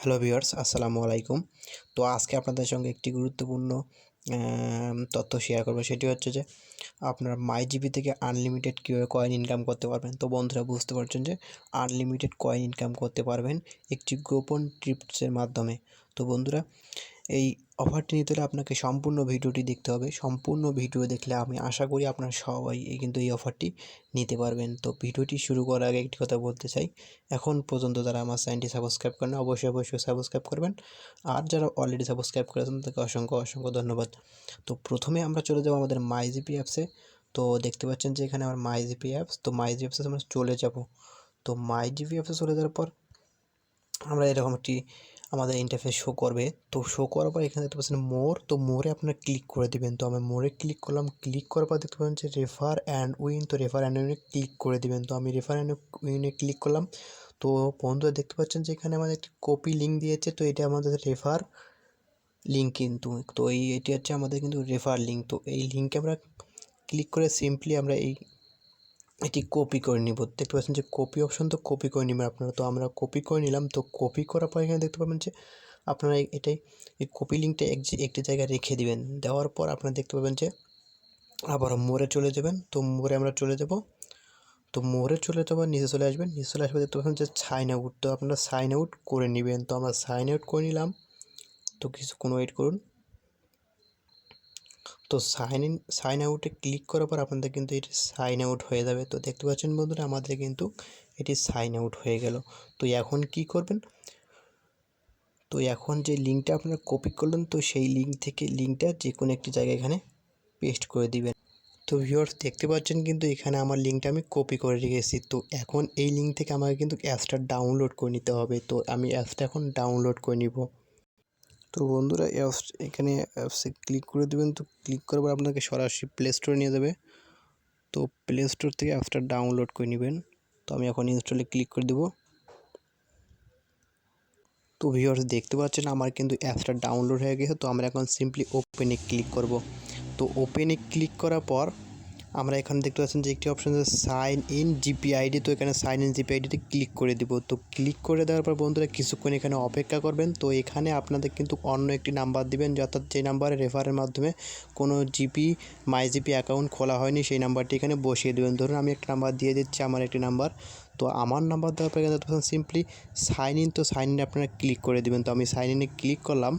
Hello viewers আসসালামু আলাইকুম। তো আজকে আপনাদের সঙ্গে একটি গুরুত্বপূর্ণ তথ্য শেয়ার করব। সেটি হচ্ছে যে, আপনার মাই জিবি থেকে আনলিমিটেড কীভাবে কয়েন ইনকাম করতে পারবেন? তো বন্ধুরা, বুঝতে পারছেন যে আনলিমিটেড কয়েন ইনকাম করতে পারবেন একটি গোপন ট্রিপসের মাধ্যমে। তো বন্ধুরা এই অফারটি নিতে হলে আপনাকে সম্পূর্ণ ভিডিওটি দেখতে হবে। সম্পূর্ণ ভিডিও দেখলে আমি আশা করি আপনারা সবাই এই কিন্তু এই অফারটি নিতে পারবেন। তো ভিডিওটি শুরু করার আগে একটি কথা বলতে চাই। এখন পর্যন্ত যারা আমার চ্যানেলটি সাবস্ক্রাইব করেন অবশ্যই অবশ্যই সাবস্ক্রাইব করবেন। আর যারা অলরেডি সাবস্ক্রাইব করেছেন, তাদেরকে অসংখ্য অসংখ্য ধন্যবাদ। তো প্রথমে আমরা চলে যাব আমাদের মাইজিপি অ্যাপসে তো দেখতে পাচ্ছেন যে এখানে আমার মাইজিপি অ্যাপস তো মাইজিপি অ্যাপসে আমরা চলে যাব। তো মাইজিপি অ্যাপসে চলে যাওয়ার পর আমরা এরকম একটি আমাদের ইন্টারফেস শো করবে। তো শো করার পর এখানে দেখতে পাচ্ছেন মোর তো মোরে আপনারা ক্লিক করে দিবেন। তো আমি মোরে ক্লিক করলাম। ক্লিক করার পর দেখতে পাচ্ছেন যে রেফার অ্যান্ড উইন তো রেফার অ্যান্ড উইনে ক্লিক করে দিবেন। তো আমি রেফার অ্যান্ড উইনে ক্লিক করলাম। তো বন্ধুরা দেখতে পাচ্ছেন যে এখানে আমাদের একটি কপি লিঙ্ক দিয়েছে। তো এটা আমাদের রেফার লিঙ্ক কিন্তু। তো এই, এটি হচ্ছে আমাদের কিন্তু রেফার লিঙ্ক তো এই লিঙ্কে আমরা ক্লিক করে সিম্পলি আমরা এই এটি কপি করে নিব। দেখতে পাচ্ছেন যে কপি অপশন তো কপি করে নেবেন আপনারা। তো আমরা কপি করে নিলাম। তো কপি করার পর এখানে দেখতে পাবেন যে আপনারা এটাই, এই কপি লিঙ্কটা এক একটি জায়গায় রেখে দিবেন। দেওয়ার পর আপনারা দেখতে পাবেন যে আবার মোড়ে চলে যাবেন। তো মোড়ে আমরা চলে যাব। তো মোড়ে চলে যাবার নিচে চলে আসবেন। নিচে চলে আসবে দেখতে পাবেন যে সাইন আউট তো আপনারা সাইন আউট করে নেবেন। তো আমরা সাইন আউট করে নিলাম। তো কিছুক্ষণ ওয়েট করুন। তো সাইন ইন সাইন আউটে ক্লিক করার পর আপনাদের কিন্তু এটি সাইন আউট হয়ে যাবে। তো দেখতে পাচ্ছেন বন্ধুরা, আমাদের কিন্তু এটি সাইন আউট হয়ে গেল। তো এখন কি করবেন? তো এখন যে লিঙ্কটা আপনারা কপি করলেন, তো সেই লিঙ্ক থেকে লিঙ্কটা যে কোনো একটি জায়গায় এখানে পেস্ট করে দিবেন। তো ভিউয়ার্স দেখতে পাচ্ছেন কিন্তু এখানে আমার লিঙ্কটা আমি কপি করে রেখেছি তো এখন এই লিঙ্ক থেকে আমাকে কিন্তু অ্যাপসটা ডাউনলোড করে নিতে হবে। তো আমি অ্যাপসটা এখন ডাউনলোড করে নিব। তো বন্ধুরা অ্যাপস এখানে অ্যাপসে ক্লিক করে দেবেন। তো ক্লিক করার পর আপনাকে সরাসরি প্লে স্টোরে নিয়ে যাবে। তো প্লে স্টোর থেকে অ্যাপসটা ডাউনলোড করে নেবেন। তো আমি এখন ইনস্টলে ক্লিক করে দেবো। তো ভিউয়ার্স দেখতে পাচ্ছেন আমার কিন্তু অ্যাপসটা ডাউনলোড হয়ে গেছে। তো আমরা এখন সিম্পলি ওপেনে ক্লিক করব। তো ওপেনে ক্লিক করার পর আমরা এখানে দেখতে পাচ্ছেন যে একটি অপশন আছে সাইন ইন জিপি আইডি তো এখানে সাইন ইন জিপি আইডিতে ক্লিক করে দিব। তো ক্লিক করে দেওয়ার পর বন্ধুরা কিছুক্ষণ এখানে অপেক্ষা করবেন। তো এখানে আপনাদের কিন্তু অন্য একটি নাম্বার দিবেন, অর্থাৎ যে নাম্বারে রেফারের মাধ্যমে কোনো জিপি মাই জিপি অ্যাকাউন্ট খোলা হয়নি, সেই নাম্বারটি এখানে বসিয়ে দেবেন। ধরুন আমি একটা নাম্বার দিয়ে দিচ্ছি, আমার একটি নাম্বার তো আমার নাম্বার দেওয়ার পর এখানে সিম্পলি সাইন ইন তো সাইন ইনে আপনারা ক্লিক করে দেবেন। তো আমি সাইন ইনে ক্লিক করলাম।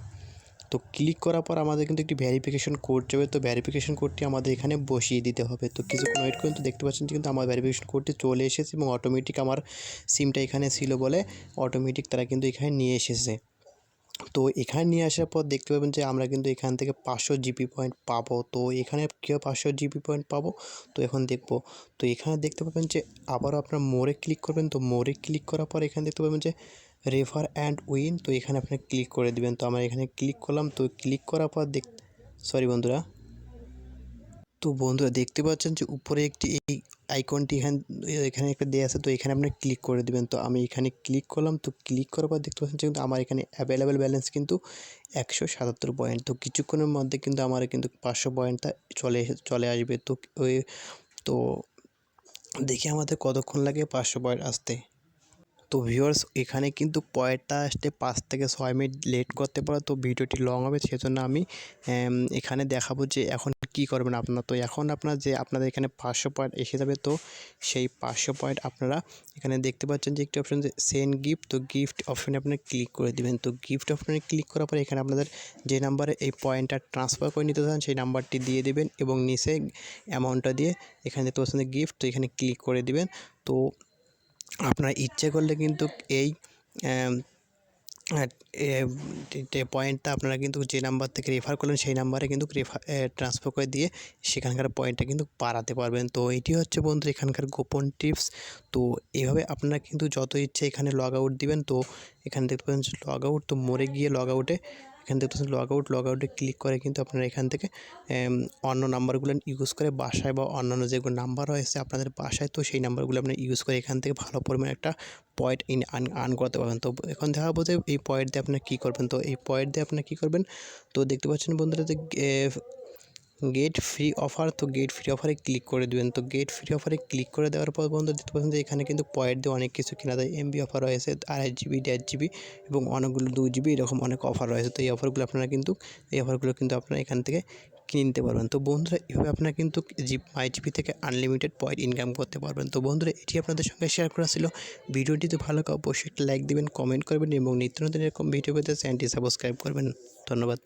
তো ক্লিক করার পর আমাদের কিন্তু একটি ভ্যারিফিকেশন কোড যাবে তো ভ্যারিফিকেশন কোডটি আমাদের এখানে বসিয়ে দিতে হবে। তো কিছুক্ষণ ওয়েট করুন, তো দেখতে পাচ্ছেন কিন্তু আমার ভ্যারিফিকেশন কোডটি চলে এসেছে এবং অটোমেটিক আমার সিমটা এখানে ছিল বলে অটোমেটিক তারা কিন্তু এখানে নিয়ে এসেছে। তো এখানে নিয়ে আসার পর দেখতে পাবেন যে আমরা কিন্তু এখান থেকে পাঁচশো জিপি পয়েন্ট পাবো। তো এখানে কীভাবে পাঁচশো জিপি পয়েন্ট পাবো? তো এখন দেখব। তো এখানে দেখতে পাবেন যে আবারও আপনার মোড়ে ক্লিক করবেন। তো মোড়ে ক্লিক করার পর এখানে দেখতে পাবেন যে রেফার অ্যান্ড উইন তো এখানে আপনি ক্লিক করে দিবেন। তো আমরা এখানে ক্লিক করলাম, তো ক্লিক করার পর দেখ সরি বন্ধুরা। তো বন্ধুরা, দেখতে পাচ্ছেন যে উপরে একটি এই আইকনটি এখানে এখানে একটা দেওয়া আছে, তো এখানে আপনি ক্লিক করে দিবেন। তো আমি এখানে ক্লিক করলাম, তো ক্লিক করার পর দেখতে পাচ্ছেন যে কিন্তু আমার এখানে অ্যাভেলেবেল ব্যালেন্স কিন্তু একশো সাতাত্তর পয়েন্ট তো কিছুক্ষণের মধ্যে কিন্তু আমার কিন্তু পাঁচশো পয়েন্টটা চলে চলে আসবে। তো ওই, তো দেখি আমাদের কতক্ষণ লাগে পাঁচশো পয়েন্ট আসতে। তো ভিউয়ার্স এখানে কিন্তু পয়েন্টটা আসতে পাঁচ থেকে ছয় মিনিট লেট করতে পারে। তো ভিডিওটি লং হবে, সেজন্য আমি এখানে দেখাবো যে এখন কি করবেন আপনারা। তো এখন আপনার যে আপনাদের এখানে পাঁচশো পয়েন্ট এসে যাবে, তো সেই পাঁচশো পয়েন্ট আপনারা এখানে দেখতে পাচ্ছেন যে একটি অপশন যে সেন্ড গিফট তো গিফট অপশনে আপনি ক্লিক করে দিবেন। তো গিফট অপশনে ক্লিক করার পরে এখানে আপনাদের যে নাম্বারে এই পয়েন্টটা ট্রান্সফার করে নিতে চান, সেই নাম্বারটি দিয়ে দিবেন এবং নিচে অ্যামাউন্টটা দিয়ে এখানে দেখতে পাচ্ছেন গিফট তো এখানে ক্লিক করে দিবেন। তো আপনার ইচ্ছে করলে কিন্তু এই পয়েন্টটা আপনারা কিন্তু যে নাম্বার থেকে রেফার করলেন সেই নাম্বারে কিন্তু রেফার ট্রান্সফার করে দিয়ে সেখানকার পয়েন্টটা কিন্তু বাড়াতে পারবেন। তো এটি হচ্ছে বন্ধু এখানকার গোপন টিপস তো এভাবে আপনারা কিন্তু যত ইচ্ছে এখানে লগ আউট দিবেন, তো এখানে পাচ্ছেন লগ আউট তো মরে গিয়ে লগ আউটে এখানে পাচ্ছেন লগ আউট লগ আউটে ক্লিক করে কিন্তু আপনারা এখান থেকে অন্য নাম্বারগুলো ইউজ করে বাসায় বা অন্যান্য যেগুলো নাম্বার রয়েছে আপনাদের বাসায়, তো সেই নাম্বারগুলো আপনি ইউজ করে এখান থেকে ভালো পরিমাণে একটা পয়েন্ট ইন আর্ন করতে পারবেন। তো এখন দেখা দেখাবো যে এই পয়েন্ট দিয়ে আপনারা কী করবেন? তো এই পয়েন্ট দিয়ে আপনারা কী করবেন? তো দেখতে পাচ্ছেন বন্ধুরা যে গেট ফ্রি অফার তো গেট ফ্রি অফারে ক্লিক করে দেবেন। তো গেট ফ্রি অফারে ক্লিক করে দেওয়ার পর বন্ধু দেখতে পাচ্ছেন যে এখানে কিন্তু পয়েন্ট দিয়ে অনেক কিছু কেনা যায়। এমবি অফার রয়েছে, আড়াই জিবি দেড় জিবি এবং অনেকগুলো দু জিবি এরকম অনেক অফার রয়েছে। তো এই অফারগুলো আপনারা কিন্তু, এই অফারগুলো কিন্তু আপনারা এখান থেকে কিনতে পারবেন। তো বন্ধুরা এভাবে আপনারা কিন্তু জি মাই জিবি থেকে আনলিমিটেড পয়েন্ট ইনকাম করতে পারবেন। তো বন্ধুরা এটি আপনাদের সঙ্গে শেয়ার করা ছিল। ভিডিওটি তো ভালো অবশ্যই একটা লাইক দিবেন কমেন্ট করবেন এবং নিত্য নতুন এরকম ভিডিও পেতে চ্যানেলটি সাবস্ক্রাইব করবেন। ধন্যবাদ।